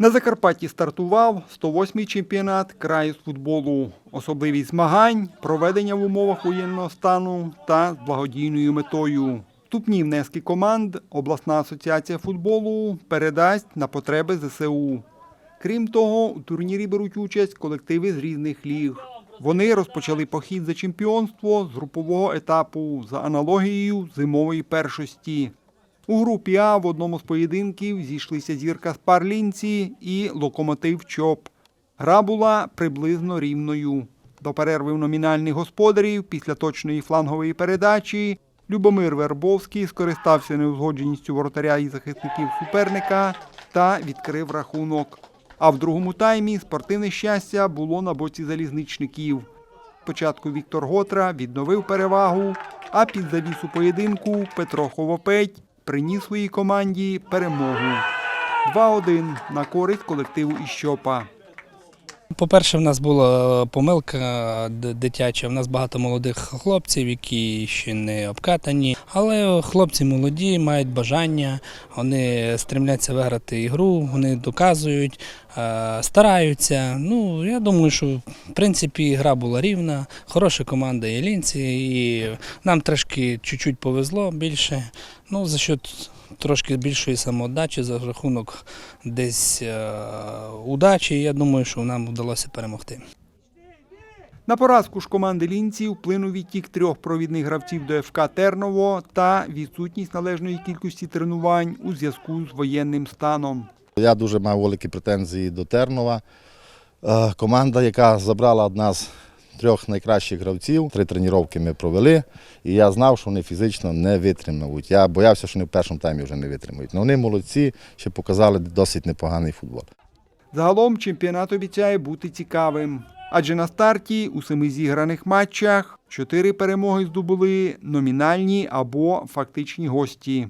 На Закарпатті стартував 108-й чемпіонат краю з футболу. Особливість змагань проведення в умовах воєнного стану та з благодійною метою. Вступні внески команд обласна асоціація футболу передасть на потреби ЗСУ. Крім того, у турнірі беруть участь колективи з різних ліг. Вони розпочали похід за чемпіонство з групового етапу за аналогією зимової першості. У групі А в одному з поєдинків зійшлися зірка Спарлінці і локомотив ЧОП. Гра була приблизно рівною. До перерви в номінальних господарів після точної флангової передачі Любомир Вербовський скористався неузгодженістю воротаря і захисників суперника та відкрив рахунок. А в другому таймі спортивне щастя було на боці залізничників. Спочатку Віктор Готра відновив перевагу, а під завісу поєдинку Петро Ховопеть приніс своїй команді перемогу. 2-1 на користь колективу Іщопа. По-перше, в нас була помилка дитяча. В нас багато молодих хлопців, які ще не обкатані. Але хлопці молоді, мають бажання, вони стремляться виграти ігру, вони доказують, е, стараються. Ну, я думаю, що в принципі гра була рівна, хороша команда Єлінці, і нам трошки чуть-чуть повезло більше. Ну, за счет трошки більшої самоотдачі, за рахунок десь е, удачі, я думаю, що нам вдалося перемогти. На поразку ж команди лінців вплинув відтік трьох провідних гравців до ФК Терново та відсутність належної кількості тренувань у зв'язку з воєнним станом. Я дуже мав великі претензії до Тернова. Е, Команда, яка забрала одна з трьох найкращих гравців, три тренування ми провели, і я знав, що вони фізично не витримають. Я боявся, що вони в першому таймі вже не витримають. Але вони молодці, ще показали досить непоганий футбол. Загалом чемпіонат обіцяє бути цікавим. Адже на старті у семи зіграних матчах чотири перемоги здобули номінальні або фактичні гості.